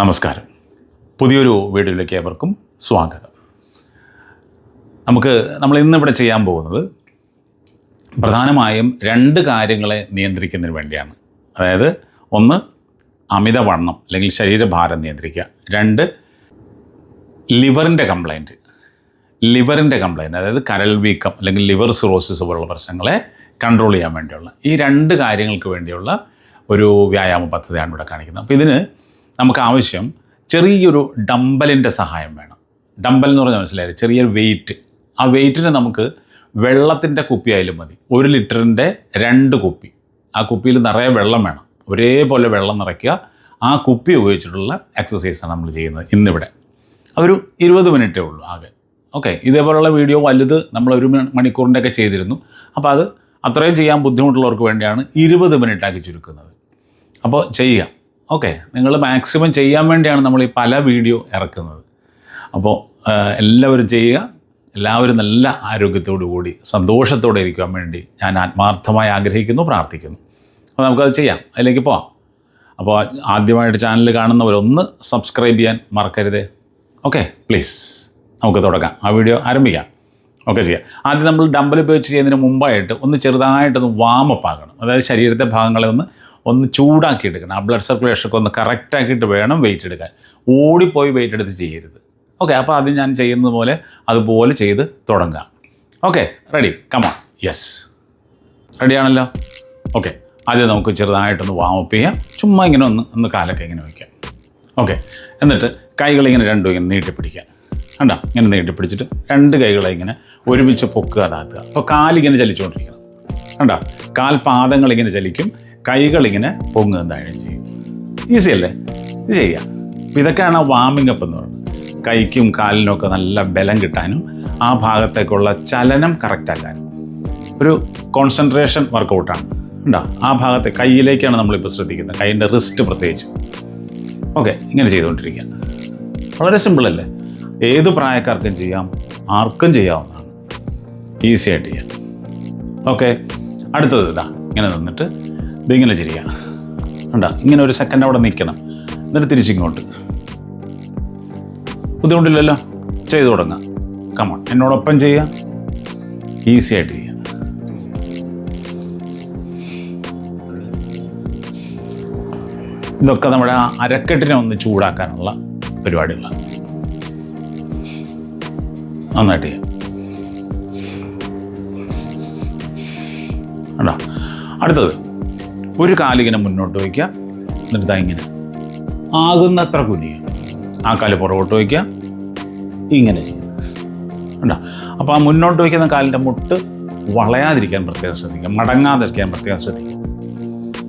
നമസ്കാരം. പുതിയൊരു വീഡിയോയിലേക്ക് ഏവർക്കും സ്വാഗതം. നമുക്ക് നമ്മൾ ഇന്നിവിടെ ചെയ്യാൻ പോകുന്നത് പ്രധാനമായും രണ്ട് കാര്യങ്ങളെ നിയന്ത്രിക്കുന്നതിന് വേണ്ടിയാണ്. അതായത് ഒന്ന് അമിതവണ്ണം അല്ലെങ്കിൽ ശരീരഭാരം നിയന്ത്രിക്കുക. രണ്ട് ലിവറിന്റെ കംപ്ലൈന്റ്. ലിവറിന്റെ കംപ്ലൈന്റ് അതായത് കരൽ വീക്കം അല്ലെങ്കിൽ ലിവർ സിറോസിസ് പോലുള്ള പ്രശ്നങ്ങളെ കൺട്രോൾ ചെയ്യാൻ വേണ്ടിയുള്ള ഈ രണ്ട് കാര്യങ്ങൾക്ക് വേണ്ടിയുള്ള ഒരു വ്യായാമ പദ്ധതിയാണ് ഇവിടെ കാണിക്കുന്നത്. അപ്പോൾ ഇതിന് നമുക്ക് ആവശ്യം ചെറിയൊരു ഡമ്പലിന്റെ സഹായം വേണം. ഡമ്പൽ എന്ന് പറഞ്ഞാൽ മനസ്സിലായില്ലേ? ചെറിയൊരു വെയിറ്റ്. ആ വെയിറ്റിന് നമുക്ക് വെള്ളത്തിന്റെ കുപ്പി ആയാലും മതി. ഒരു ലിറ്ററിന്റെ രണ്ട് കുപ്പി. ആ കുപ്പിയിൽ നിറയെ വെള്ളം വേണം. ഒരേപോലെ വെള്ളം നിറയ്ക്കുക. ആ കുപ്പി ഉപയോഗിച്ചിട്ടുള്ള എക്സസൈസാണ് നമ്മൾ ചെയ്യുന്നത് ഇന്നിവിടെ. അതൊരു ഇരുപത് മിനിറ്റേ ഉള്ളൂ ആകെ. ഓക്കെ ഇതേപോലെയുള്ള വീഡിയോ വലുത് നമ്മൾ ഒരു മണിക്കൂറിന്റെയൊക്കെ ചെയ്തിരുന്നു. അപ്പോൾ അത് അത്രയും ചെയ്യാൻ ബുദ്ധിമുട്ടുള്ളവർക്ക് വേണ്ടിയാണ് ഇരുപത് മിനിറ്റാക്കി ചുരുക്കുന്നത്. അപ്പോൾ ചെയ്യുക. ഓക്കെ നിങ്ങൾ മാക്സിമം ചെയ്യാൻ വേണ്ടിയാണ് നമ്മൾ ഈ പല വീഡിയോ ഇറക്കുന്നത്. അപ്പോൾ എല്ലാവരും ചെയ്യുക. എല്ലാവരും നല്ല ആരോഗ്യത്തോടു കൂടി സന്തോഷത്തോടെ ഇരിക്കാൻ വേണ്ടി ഞാൻ ആത്മാർത്ഥമായി ആഗ്രഹിക്കുന്നു പ്രാർത്ഥിക്കുന്നു. അപ്പോൾ നമുക്കത് ചെയ്യാം. അതിലേക്ക് പോവാം. അപ്പോൾ ആദ്യമായിട്ട് ചാനൽ കാണുന്നവരൊന്ന് സബ്സ്ക്രൈബ് ചെയ്യാൻ മറക്കരുത്. ഓക്കെ പ്ലീസ് നമുക്ക് തുടങ്ങാം. ആ വീഡിയോ ആരംഭിക്കാം. ഓക്കെ ചെയ്യാം. ആദ്യം നമ്മൾ ഡമ്പൽ ഉപയോഗിച്ച് ചെയ്യുന്നതിന് മുമ്പായിട്ട് ഒന്ന് ചെറുതായിട്ടൊന്ന് വാമപ്പ് ആകണം. അതായത് ശരീരത്തെ ഭാഗങ്ങളെ ഒന്ന് ഒന്ന് ചൂടാക്കി എടുക്കണം. ആ ബ്ലഡ് സർക്കുലേഷനൊക്കെ ഒന്ന് കറക്റ്റാക്കിയിട്ട് വേണം വെയിറ്റ് എടുക്കാൻ. ഓടിപ്പോയി വെയിറ്റ് എടുത്ത് ചെയ്യരുത്. ഓക്കെ അപ്പോൾ അത് ഞാൻ ചെയ്യുന്നത് പോലെ അതുപോലെ ചെയ്ത് തുടങ്ങാം. ഓക്കെ റെഡി കമാ യെസ് റെഡിയാണല്ലോ ഓക്കെ ആദ്യം നമുക്ക് ചെറുതായിട്ടൊന്ന് വാമപ്പ് ചെയ്യാം. ചുമ്മാ ഇങ്ങനെ ഒന്ന് ഒന്ന് കാലൊക്കെ ഇങ്ങനെ വയ്ക്കാം ഓക്കെ എന്നിട്ട് കൈകളിങ്ങനെ രണ്ടും ഇങ്ങനെ നീട്ടിപ്പിടിക്കുക കണ്ടോ? ഇങ്ങനെ നീട്ടിപ്പിടിച്ചിട്ട് രണ്ട് കൈകളെ ഇങ്ങനെ ഒരുമിച്ച് പൊക്കുക അതാക്കുക. അപ്പോൾ കാലിങ്ങനെ ചലിച്ചുകൊണ്ടിരിക്കണം. കണ്ടോ? കാൽ പാദങ്ങൾ ഇങ്ങനെ ചലിക്കും. പൊങ്ങുക താഴെ ചെയ്യും. ഈസി അല്ലേ? ഇത് ചെയ്യാം. ഇതൊക്കെയാണ് വാമിംഗ് അപ്പ് എന്ന് പറയുന്നത്. കൈക്കും കാലിനും ഒക്കെ നല്ല ബലം കിട്ടാനും ആ ഭാഗത്തേക്കുള്ള ചലനം കറക്റ്റ് ആക്കാനും ഒരു കോൺസെൻട്രേഷൻ വർക്കൗട്ടാണ് ഉണ്ടോ? ആ ഭാഗത്തെ കയ്യിലേക്കാണ് നമ്മളിപ്പോൾ ശ്രദ്ധിക്കുന്നത്. കൈയിന്റെ റിസ്റ്റ് പ്രത്യേകിച്ച്. ഓക്കെ ഇങ്ങനെ ചെയ്തുകൊണ്ടിരിക്കുക. വളരെ സിമ്പിളല്ലേ ഏത് പ്രായക്കാർക്കും ചെയ്യാം ആർക്കും ചെയ്യാവുന്നതാണ്. ഈസി ആയിട്ട് ചെയ്യാം. ഓക്കെ അടുത്തത് ഇതാ. ഇങ്ങനെ നിന്നിട്ട് ഇതിങ്ങനെ ചെയ്യുക ഉണ്ടോ ഇങ്ങനെ ഒരു സെക്കൻഡ് അവിടെ നിൽക്കണം. എന്നിട്ട് തിരിച്ചിങ്ങോട്ട്. ബുദ്ധിമുട്ടില്ലല്ലോ? ചെയ്തു തുടങ്ങാം. കമൺ എന്നോടൊപ്പം ചെയ്യുക ഈസി ആയിട്ട് ചെയ്യുക ഇതൊക്കെ നമ്മുടെ ആ അരക്കെട്ടിനെ ഒന്ന് ചൂടാക്കാനുള്ള പരിപാടികളാണ് നന്നായിട്ട് ചെയ്യാം. അടുത്തത്. ഒരു കാലിങ്ങനെ മുന്നോട്ട് വയ്ക്കുക. എന്നിട്ട് ഇങ്ങനെ. ആകുന്നത്ര കുനിയ ആ കാൽ പുറകോട്ട് വയ്ക്കുക. ഇങ്ങനെ ചെയ്യുക. ഉണ്ടോ അപ്പോൾ ആ മുന്നോട്ട് വയ്ക്കുന്ന കാലിന്റെ മുട്ട് വളയാതിരിക്കാൻ പ്രത്യേകം ശ്രദ്ധിക്കുക. മടങ്ങാതിരിക്കാൻ പ്രത്യേകം ശ്രദ്ധിക്കുക.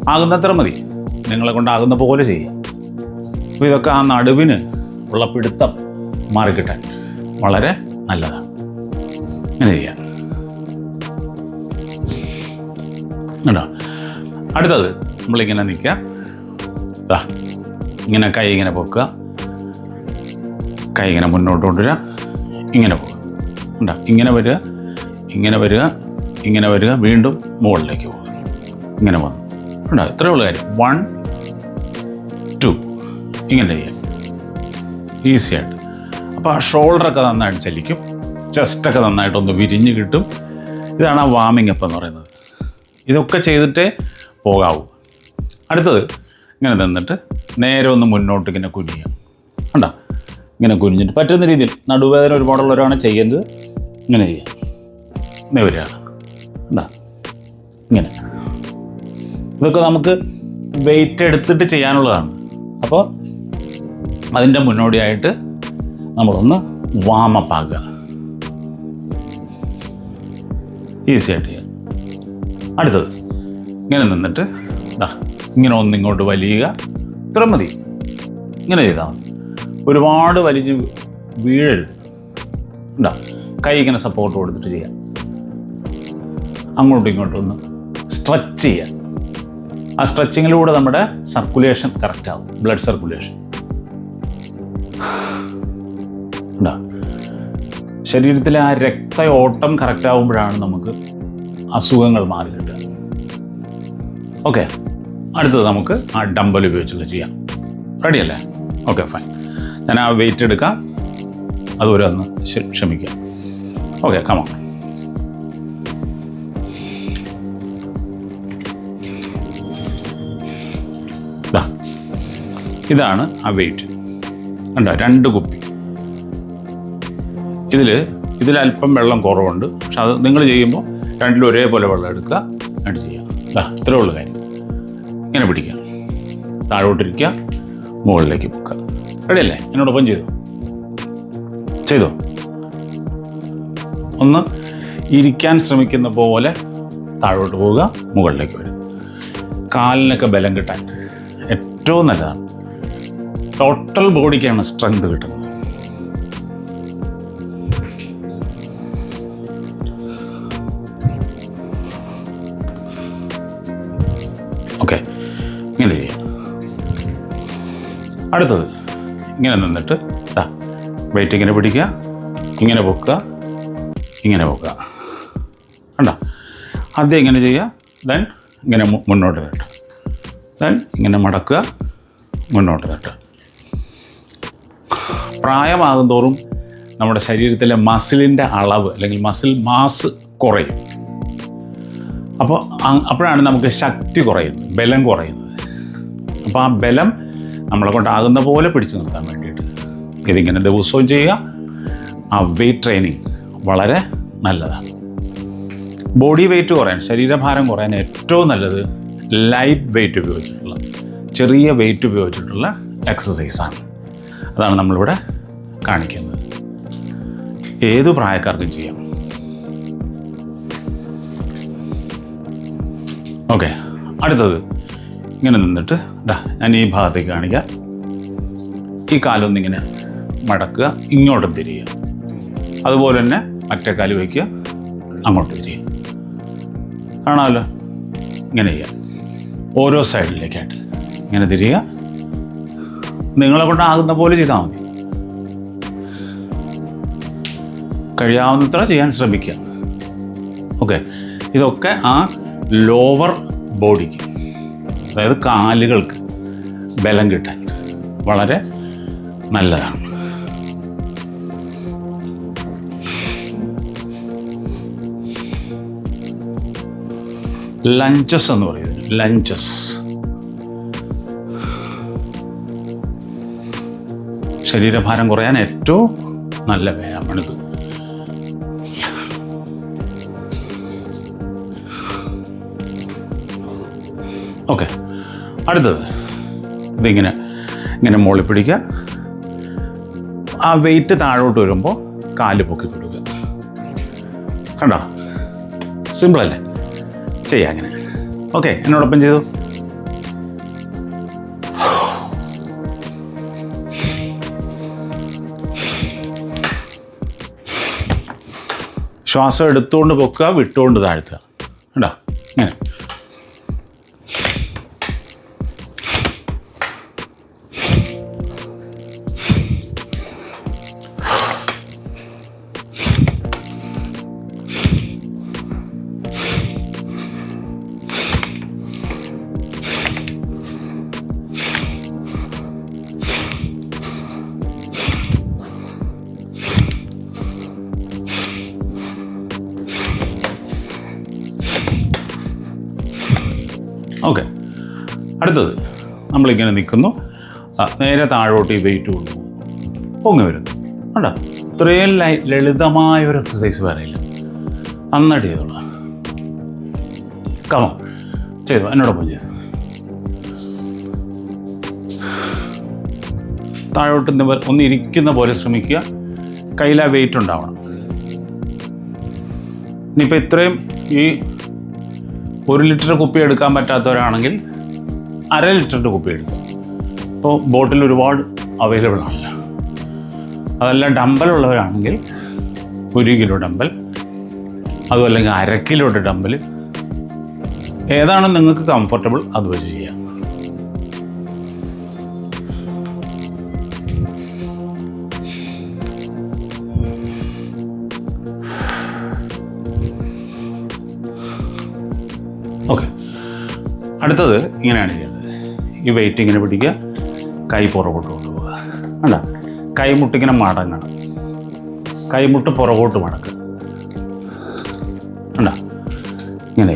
ആകുന്നത്ര മതി. നിങ്ങളെ കൊണ്ടാകുന്ന പോലെ ചെയ്യുക. അപ്പോൾ ഇതൊക്കെ ആ നടുവിന് ഉള്ള പിടുത്തം മാറിക്കിട്ടാൻ വളരെ നല്ലതാണ്. ഇങ്ങനെ ചെയ്യാം കേട്ടോ അടുത്തത് നമ്മളിങ്ങനെ നിൽക്കുക. ഇങ്ങനെ കൈ ഇങ്ങനെ പൊക്കുക. കൈ ഇങ്ങനെ മുന്നോട്ട് കൊണ്ടുവരിക. ഇങ്ങനെ പോകുക ഉണ്ടോ ഇങ്ങനെ വരിക ഇങ്ങനെ വരിക ഇങ്ങനെ വരിക. വീണ്ടും മുകളിലേക്ക് പോകുക ഇങ്ങനെ വന്നു. ഉണ്ടോ ഇത്രയേ ഉള്ളൂ കാര്യം. വൺ ടു ഇങ്ങനെ ചെയ്യാം. ഈസിയായിട്ട് അപ്പോൾ ആ ഷോൾഡറൊക്കെ നന്നായിട്ട് ചലിക്കും. ചെസ്റ്റൊക്കെ നന്നായിട്ടൊന്ന് വിരിഞ്ഞ് കിട്ടും. ഇതാണ് ആ വാമിംഗ് അപ്പ് എന്ന് പറയുന്നത്. ഇതൊക്കെ ചെയ്തിട്ടേ പോകാവൂ. അടുത്തത് ഇങ്ങനെ തന്നിട്ട് നേരെ ഒന്ന് മുന്നോട്ട് ഇങ്ങനെ കുനിയുക. കണ്ടോ? ഇങ്ങനെ കുനിഞ്ഞിട്ട് പറ്റുന്ന രീതിയിൽ നടുവേദന ഒരുപാടുള്ളവരാണ് ചെയ്യേണ്ടത്. ഇങ്ങനെ ചെയ്യുക. ഇങ്ങനെ വരിക. കണ്ടോ? ഇങ്ങനെ. ഇതൊക്കെ നമുക്ക് വെയിറ്റ് എടുത്തിട്ട് ചെയ്യാനുള്ളതാണ്. അപ്പോൾ അതിന്റെ മുന്നോടിയായിട്ട് നമ്മളൊന്ന് വാമപ്പ് ആകുക ഈസി ആയിട്ട് ചെയ്യാം അടുത്തത് ഇങ്ങനെ നിന്നിട്ട് ദാ ഇങ്ങനെ ഒന്നിങ്ങോട്ട് വലിയുക. ഇത്ര മതി. ഇങ്ങനെ ചെയ്താൽ മതി. ഒരുപാട് വലിഞ്ഞ് വീഴരുത്. ഉണ്ടാ കൈ ഇങ്ങനെ സപ്പോർട്ട് കൊടുത്തിട്ട് ചെയ്യാം. അങ്ങോട്ടും ഇങ്ങോട്ടും ഒന്ന് സ്ട്രെച്ച് ചെയ്യാം. ആ സ്ട്രെച്ചിങ്ങിലൂടെ നമ്മുടെ സർക്കുലേഷൻ കറക്റ്റ് ആവും. ബ്ലഡ് സർക്കുലേഷൻ ഉണ്ടാ ശരീരത്തിലെ ആ രക്തയോട്ടം കറക്റ്റ് ആവുമ്പോഴാണ് നമുക്ക് അസുഖങ്ങൾ മാറി കിട്ടുക. ഓക്കെ അടുത്തത് നമുക്ക് ആ ഡമ്പൽ ഉപയോഗിച്ചുള്ള ചെയ്യാം. റെഡിയല്ലേ ഓക്കെ ഫൈൻ ഞാൻ ആ വെയിറ്റ് എടുക്കാം. അതുവരെ ഒന്ന് ക്ഷമിക്കുക ക്ഷമിക്കാം. ഓക്കെ കമാ ഇതാണ് ആ വെയിറ്റ് കണ്ടോ? രണ്ട് കുപ്പി. ഇതിൽ ഇതിൽ അല്പം വെള്ളം കുറവുണ്ട്. പക്ഷെ അത് നിങ്ങൾ ചെയ്യുമ്പോൾ രണ്ടിലും ഒരേപോലെ വെള്ളം എടുക്കുക. എന്നിട്ട് ചെയ്യുക ഇതാ ഇത്രേ ഉള്ളൂ കാര്യം. ഇങ്ങനെ പിടിക്കുക. താഴോട്ടിരിക്കുക മുകളിലേക്ക് പൊക്കുക. റെഡിയല്ലേ? എന്നോടൊപ്പം ചെയ്തു. ചെയ്തോ? ഒന്ന് ഇരിക്കാൻ ശ്രമിക്കുന്ന പോലെ താഴോട്ട് പോവുക മുകളിലേക്ക് വരും കാലിനൊക്കെ ബലം കിട്ടാൻ ഏറ്റവും നല്ലതാണ്. ടോട്ടൽ ബോഡിക്കാണ് സ്ട്രെങ്ത് കിട്ടുന്നത്. അടുത്തത്. ഇങ്ങനെ നിന്നിട്ട് ആ വെയിറ്റ് ഇങ്ങനെ പിടിക്കുക ഇങ്ങനെ പൊക്കുക ഇങ്ങനെ പൊക്കുക. കണ്ടോ? ആദ്യം ഇങ്ങനെ ചെയ്യുക? ദെൻ ഇങ്ങനെ മുന്നോട്ട് തട്ടുക ദെൻ ഇങ്ങനെ മടക്കുക മുന്നോട്ട് തട്ടുക പ്രായമാകും തോറും നമ്മുടെ ശരീരത്തിലെ മസിലിന്റെ അളവ് അല്ലെങ്കിൽ മസിൽ മാസ് കുറയും. അപ്പോൾ അപ്പോഴാണ് നമുക്ക് ശക്തി കുറയുന്നത് ബലം കുറയുന്നത്. അപ്പോൾ ആ ബലം നമ്മളെ കൊണ്ടാകുന്ന പോലെ പിടിച്ചു നിർത്താൻ വേണ്ടിയിട്ട് ഇതിങ്ങനെ ദിവസവും ചെയ്യുക. ആ വെയിറ്റ് ട്രെയിനിങ് വളരെ നല്ലതാണ്. ബോഡി വെയിറ്റ് കുറയാൻ ശരീരഭാരം കുറയാൻ ഏറ്റവും നല്ലത് ലൈറ്റ് വെയിറ്റ് ഉപയോഗിച്ചിട്ടുള്ള ചെറിയ വെയിറ്റ് ഉപയോഗിച്ചിട്ടുള്ള എക്സസൈസാണ് അതാണ് നമ്മളിവിടെ കാണിക്കുന്നത്. ഏത് പ്രായക്കാർക്കും ചെയ്യാം. ഓക്കെ അടുത്തത്. ഇങ്ങനെ നിന്നിട്ട് ഇതാ ഞാൻ ഈ ഭാഗത്തേക്ക് കാണിക്കാം. ഈ കാലൊന്നിങ്ങനെ മടക്കുക ഇങ്ങോട്ടും തിരിയുക. അതുപോലെ തന്നെ മറ്റേ കാൽ വയ്ക്കുക അങ്ങോട്ട് തിരിയുക. കാണാമല്ലോ? ഇങ്ങനെ ചെയ്യാം. ഓരോ സൈഡിലേക്കായിട്ട് ഇങ്ങനെ തിരിയുക. നിങ്ങളെ കൊണ്ടാകുന്ന പോലെ ചെയ്താൽ മതി. കഴിയാവുന്നത്ര ചെയ്യാൻ ശ്രമിക്കുക. ഓക്കെ ഇതൊക്കെ ആ ലോവർ ബോഡിക്ക് അതായത് കാലുകൾക്ക് ബലം കിട്ടാൻ വളരെ നല്ലതാണ്. ലഞ്ചസ് എന്ന് പറയുന്നത് ലഞ്ചസ് ശരീരഭാരം കുറയാൻ ഏറ്റവും നല്ല വ്യായാമമാണിത് അടുത്തത്. ഇതിങ്ങനെ ഇങ്ങനെ മുകളിൽ പിടിക്കുക. ആ വെയിറ്റ് താഴോട്ട് വരുമ്പോൾ കാൽ പൊക്കി കൊടുക്കുക. കണ്ടോ? സിമ്പിളല്ലേ ചെയ്യാം അങ്ങനെ. ഓക്കെ എന്നോടൊപ്പം ചെയ്തു. ശ്വാസം എടുത്തുകൊണ്ട് പൊക്കുക വിട്ടുകൊണ്ട് താഴ്ത്തുക. കണ്ടോ? ഇങ്ങനെ. നമ്മളിങ്ങനെ നിൽക്കുന്നു. നേരെ താഴോട്ട് ഈ വെയിറ്റ് കൊടുക്കും പൊങ്ങി വരുന്നു. കേട്ടോ ഇത്രയും ലൈ ലളിതമായ ഒരു എക്സസൈസ് വേറെ ഇല്ല നന്നായിട്ട് ചെയ്തോളൂ കമോ ചെയ്തു. എന്നോടൊപ്പം ചെയ്തു. താഴോട്ട് ഒന്ന് ഇരിക്കുന്ന പോലെ ശ്രമിക്കുക. കയ്യിൽ ആ വെയിറ്റ് ഉണ്ടാവണം. ഇനിയിപ്പോൾ ഇത്രയും ഈ ഒരു ലിറ്റർ കുപ്പി എടുക്കാൻ പറ്റാത്തവരാണെങ്കിൽ അര ലിറ്ററിന്റെ കുപ്പി അപ്പോൾ ഇപ്പോൾ ബോട്ടിൽ ഒരുപാട് അവൈലബിൾ ആണ്. അതല്ല ഡമ്പൽ ഉള്ളവരാണെങ്കിൽ ഒരു കിലോ ഡമ്പൽ അതും അല്ലെങ്കിൽ അര കിലോയുടെ ഡമ്പൽ ഏതാണ് നിങ്ങൾക്ക് കംഫർട്ടബിൾ അത് വെച്ച് ചെയ്യാം. ഓക്കെ അടുത്തത് ഇങ്ങനെയാണ് ചെയ്യുന്നത് ഈ വെയിറ്റ് ഇങ്ങനെ പിടിക്കുക കൈ പുറകോട്ട് കൊണ്ടുപോകുക അല്ല കൈമുട്ടിങ്ങനെ മടങ്ങണം. കൈമുട്ട് പുറകോട്ട് മടക്കുക. അല്ല ഇങ്ങനെ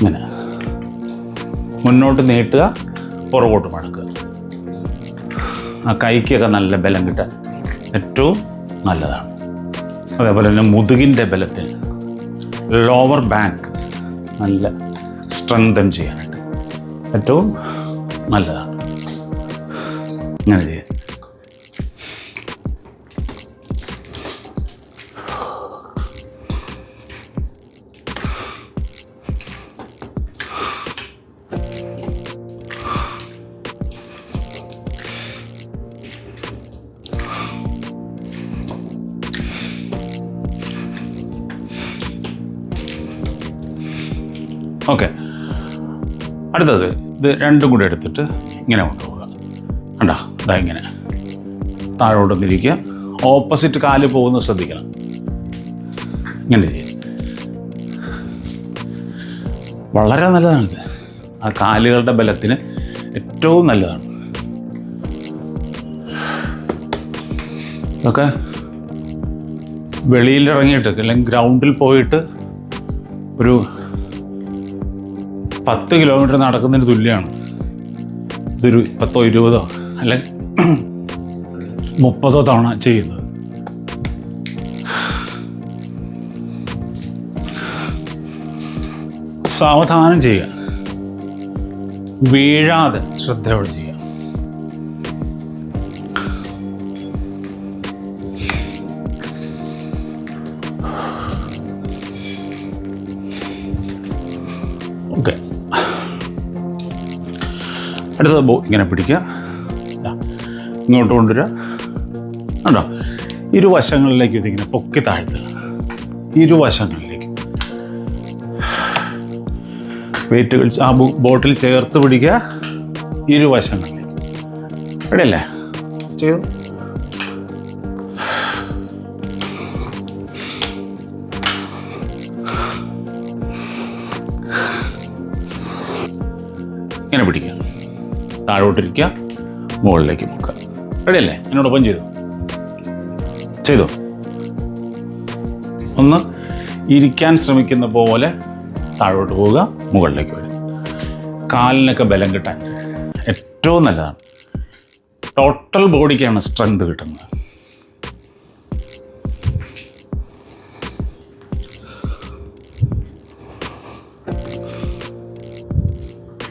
ഇങ്ങനെ. മുന്നോട്ട് നീട്ടുക പുറകോട്ട് മടക്കുക. ആ കൈക്കൊക്കെ നല്ല ബലം കിട്ടാൻ ഏറ്റവും നല്ലതാണ്. അതേപോലെ തന്നെ മുതുകിന്റെ ബലത്തിൽ ലോവർ ബാക്ക് നല്ല സ്ട്രെങ്തൻ ചെയ്യാനായിട്ട്. ഏറ്റവും നല്ലതാണ് ഇങ്ങനെ ചെയ്യാം ഓക്കെ അടുത്തത് ഇത് രണ്ടും കൂടി എടുത്തിട്ട് ഇങ്ങനെ കൊണ്ടുപോകുക കണ്ടോ? ഇതാ ഇങ്ങനെ. താഴോട്ട് തിരിക്കുക ഓപ്പോസിറ്റ് കാൽ പോകുന്നത് ശ്രദ്ധിക്കണം. ഇങ്ങനെ ചെയ്യുക വളരെ നല്ലതാണിത്. ആ കാലുകളുടെ ബലത്തിന് ഏറ്റവും നല്ലതാണ്. ഇതൊക്കെ വെളിയിൽ ഇറങ്ങിയിട്ട് അല്ലെങ്കിൽ ഗ്രൗണ്ടിൽ പോയിട്ട് ഒരു പത്ത് കിലോമീറ്റർ നടക്കുന്നതിന് തുല്യമാണ് ഇതൊരു പത്തോ ഇരുപതോ അല്ലെങ്കിൽ മുപ്പതോ തവണ ചെയ്യുന്നത്. സാവധാനം ചെയ്യുക. വീഴാതെ ശ്രദ്ധയോടെ ചെയ്യുക. അടുത്തത് ബോ ഇങ്ങനെ പിടിക്കുക. ഇങ്ങോട്ട് കൊണ്ടുവരിക. കണ്ടോ? ഇരുവശങ്ങളിലേക്ക് ഇതിങ്ങനെ പൊക്കി താഴ്ത്തുക. ഇരുവശങ്ങളിലേക്ക്. വെയിറ്റുകൾ ആ ബോട്ടിൽ ചേർത്ത് പിടിക്കുക. ഇരുവശങ്ങളിലേക്ക്. റെഡിയല്ലേ? ചെയ്തു. ഇങ്ങനെ പിടിക്കുക. താഴോട്ടിരിക്കുക മുകളിലേക്ക് മുക്കുക. റെഡി അല്ലേ? എന്നോടൊപ്പം ചെയ്തു? ചെയ്തു? ഒന്ന് ഇരിക്കാൻ ശ്രമിക്കുന്ന പോലെ താഴോട്ട് പോവുക മുകളിലേക്ക് വരിക. കാലിനൊക്കെ ബലം കിട്ടാൻ ഏറ്റവും നല്ലതാണ്. ടോട്ടൽ ബോഡിക്കാണ് സ്ട്രെങ്ത് കിട്ടുന്നത്.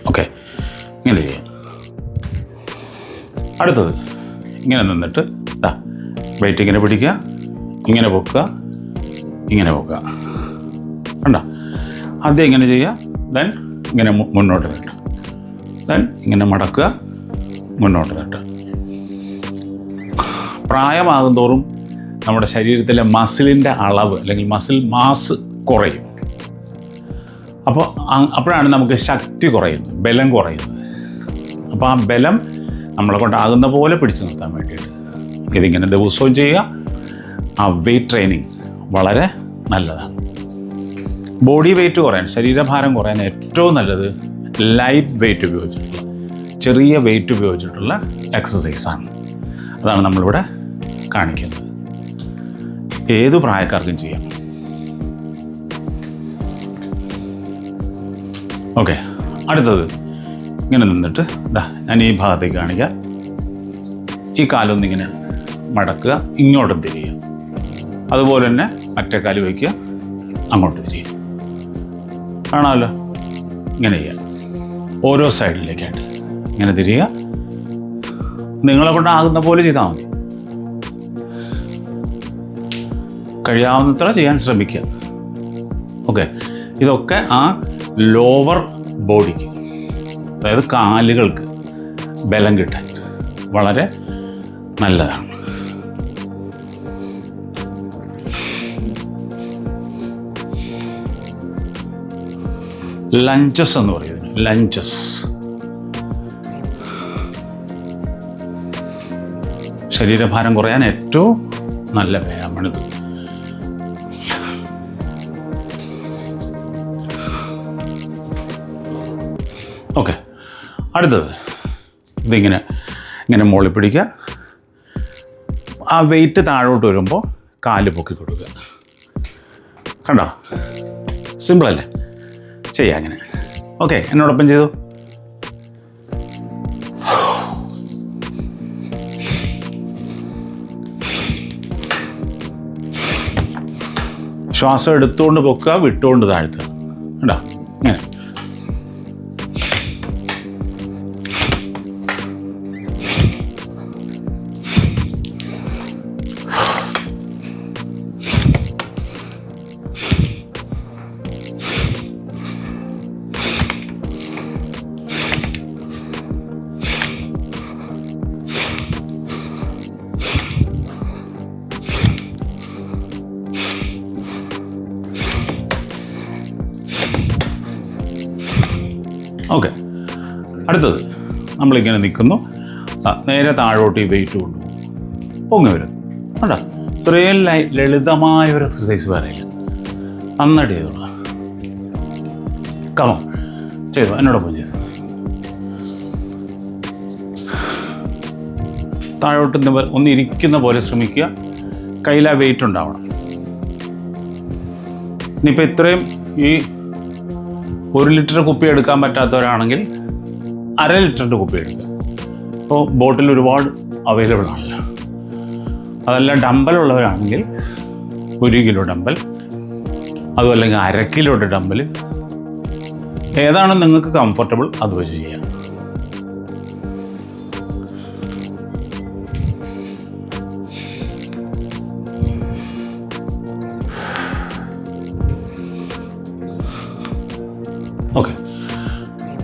ഓക്കെ ഇങ്ങനെ ചെയ്യാം. അടുത്തത്. ഇങ്ങനെ നിന്നിട്ട് ദാ വെയിറ്റ് ഇങ്ങനെ പിടിക്കുക ഇങ്ങനെ പൊക്കുക ഇങ്ങനെ പൊക്കുക. കണ്ടോ? ആദ്യം ഇങ്ങനെ ചെയ്യുക? ദെൻ ഇങ്ങനെ മുന്നോട്ട് നീട്ടുക ദെൻ ഇങ്ങനെ മടക്കുക മുന്നോട്ട് നീട്ടുക പ്രായമാകും തോറും നമ്മുടെ ശരീരത്തിലെ മസിലിന്റെ അളവ് അല്ലെങ്കിൽ മസിൽ മാസ് കുറയും. അപ്പോൾ അപ്പോഴാണ് നമുക്ക് ശക്തി കുറയുന്നത് ബലം കുറയുന്നത്. അപ്പോൾ ആ ബലം നമ്മളെ കൊണ്ടാകുന്ന പോലെ പിടിച്ചു നിർത്താൻ വേണ്ടിയിട്ട്. ഇതിങ്ങനെ ദിവസവും ചെയ്യുക. ആ വെയിറ്റ് ട്രെയിനിങ് വളരെ നല്ലതാണ്. ബോഡി വെയിറ്റ് കുറയാൻ ശരീരഭാരം കുറയാൻ ഏറ്റവും നല്ലത് ലൈറ്റ് വെയിറ്റ് ഉപയോഗിച്ചിട്ടുള്ള ചെറിയ വെയിറ്റ് ഉപയോഗിച്ചിട്ടുള്ള എക്സസൈസാണ് അതാണ് നമ്മളിവിടെ കാണിക്കുന്നത്. ഏതു പ്രായക്കാർക്കും ചെയ്യാം. ഓക്കെ അടുത്തത്. ഇങ്ങനെ നിന്നിട്ട് ദാ ഞാൻ ഈ ഭാഗത്തേക്ക് കാണിക്കുക ഈ കാലൊന്നിങ്ങനെ മടക്കുക ഇങ്ങോട്ട് തിരിയുക. അതുപോലെ തന്നെ മറ്റേ കാൽ വയ്ക്കുക അങ്ങോട്ട് തിരിയുക. കാണാമല്ലോ? ഇങ്ങനെ ചെയ്യുക ഓരോ സൈഡിലേക്കായിട്ട് ഇങ്ങനെ തിരിയുക. നിങ്ങളെ കൊണ്ടാകുന്ന പോലെ ചെയ്താൽ മതി. കഴിയാവുന്നത്ര ചെയ്യാൻ ശ്രമിക്കുക. ഓക്കെ. ഇതൊക്കെ ആ ലോവർ ബോഡിക്ക് അതായത് കാലുകൾക്ക് ബലം കിട്ടാൻ വളരെ നല്ലതാണ്. ലഞ്ചസ് എന്ന് പറയുന്നത്. ലഞ്ചസ് ശരീരഭാരം കുറയാൻ ഏറ്റവും നല്ല വ്യായാമമാണിത്. അടുത്തത്. ഇതിങ്ങനെ ഇങ്ങനെ മുകളിൽ പിടിക്കുക. ആ വെയിറ്റ് താഴോട്ട് വരുമ്പോൾ കാൽ പൊക്കി കൊടുക്കുക. കണ്ടോ? സിമ്പിളല്ലേ ചെയ്യാം അങ്ങനെ. ഓക്കെ എന്നോടൊപ്പം ചെയ്തു. ശ്വാസം എടുത്തുകൊണ്ട് പൊക്കുക വിട്ടുകൊണ്ട് താഴ്ത്തുക. കണ്ടോ? ഇങ്ങനെ. ഓക്കെ അടുത്തത്. നമ്മളിങ്ങനെ നിൽക്കുന്നു. നേരെ താഴോട്ട് ഈ വെയിറ്റ് കൊണ്ടുപോകും. പൊങ്ങി വരും. കണ്ടോ? ഇത്രയും ലളിതമായ ഒരു എക്സസൈസ് വേറെയില്ല. നന്നായിട്ട് ചെയ്തോളാം. കമോ ചെയ്തു. എന്നോടൊപ്പം ചെയ്തു. താഴോട്ട് ഒന്ന് ഇരിക്കുന്ന പോലെ ശ്രമിക്കുക. കയ്യിൽ ആ വെയിറ്റ് ഉണ്ടാവണം. ഇനിയിപ്പോൾ ഇത്രയും ഈ ഒരു ലിറ്റർ കുപ്പി എടുക്കാൻ പറ്റാത്തവരാണെങ്കിൽ അര ലിറ്ററിന്റെ കുപ്പി എടുക്കുക. അപ്പോൾ ബോട്ടിൽ ഒരുപാട് അവൈലബിൾ ആണല്ലോ അതല്ല ഡമ്പൽ ഉള്ളവരാണെങ്കിൽ ഒരു കിലോ ഡമ്പൽ അതുമല്ലെങ്കിൽ അര കിലോയുടെ ഡമ്പൽ ഏതാണ് നിങ്ങൾക്ക് കംഫർട്ടബിൾ അത് വെച്ച് ചെയ്യാം.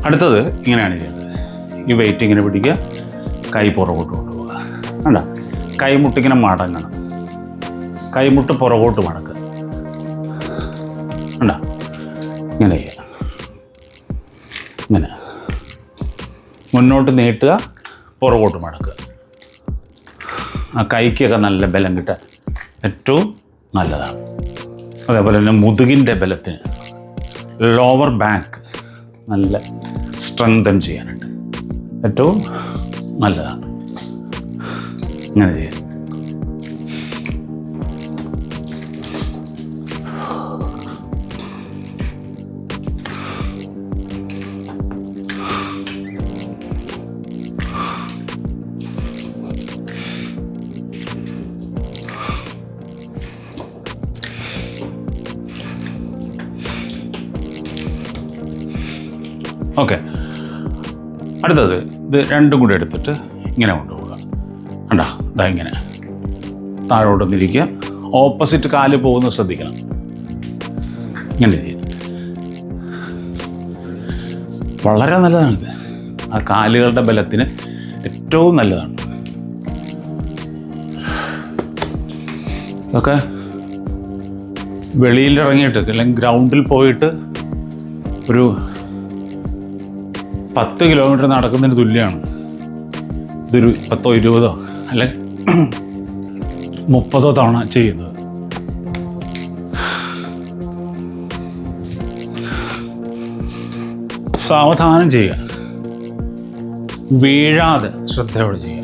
അടുത്തത് ഇങ്ങനെയാണ് ചെയ്യുന്നത് ഈ വെയിറ്റ് ഇങ്ങനെ പിടിക്കുക കൈ പുറകോട്ട് കൊണ്ടുപോകുക വേണ്ട കൈമുട്ടിങ്ങനെ മടങ്ങണം. കൈമുട്ട് പുറകോട്ട് മടക്കുക. വേണ്ട ഇങ്ങനെ ചെയ്യുക. ഇങ്ങനെ. മുന്നോട്ട് നീട്ടുക പുറകോട്ട് മടക്കുക. ആ കൈക്കൊക്കെ നല്ല ബലം കിട്ടാൻ ഏറ്റവും നല്ലതാണ്. അതേപോലെ തന്നെ മുതുകിന്റെ ബലത്തിന്. ലോവർ ബാക്ക് നല്ല സ്ട്രെങ്തൻ ചെയ്യാനായിട്ട് ഏറ്റവും നല്ലതാണ്. അങ്ങനെ ചെയ്യാം. ഓക്കെ. അടുത്തത് ഇത് രണ്ടും കൂടി എടുത്തിട്ട് ഇങ്ങനെ കൊണ്ടുപോകുക കണ്ടോ? ഇതാ ഇങ്ങനെ. താഴോട്ട് താഴോട്ടൊന്നിരിക്കുക ഓപ്പോസിറ്റ് കാൽ പോകുന്ന ശ്രദ്ധിക്കണം. ഇങ്ങനെ ചെയ്യുക വളരെ നല്ലതാണിത്. ആ കാലുകളുടെ ബലത്തിന് ഏറ്റവും നല്ലതാണ്. ഇതൊക്കെ വെളിയിലിറങ്ങിയിട്ട് അല്ലെങ്കിൽ ഗ്രൗണ്ടിൽ പോയിട്ട് ഒരു പത്ത് കിലോമീറ്റർ നടക്കുന്നതിന് തുല്യമാണ് ഇതൊരു പത്തോ ഇരുപതോ അല്ലെ? മുപ്പതോ തവണ ചെയ്യുന്നത്. സാവധാനം ചെയ്യുക. വീഴാതെ ശ്രദ്ധയോടെ ചെയ്യുക.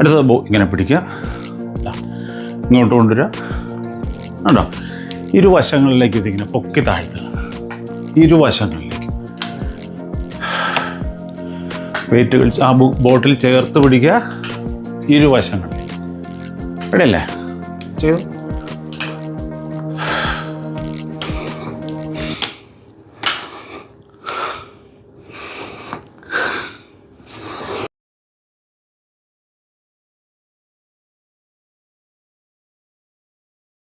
അടുത്തത് ബോ ഇങ്ങനെ പിടിക്കുക. ഇങ്ങോട്ട് കൊണ്ടുവരിക. കണ്ടോ? ഇരുവശങ്ങളിലേക്ക് ഇതിങ്ങനെ പൊക്കി താഴ്ത്തുക. ഇരുവശങ്ങളിലേക്ക്. വെയിറ്റുകൾ ആ ബോട്ടിൽ ചേർത്ത് പിടിക്കുക. ഇരുവശങ്ങളിലേക്ക്. ഇടയല്ലേ ചെയ്തു.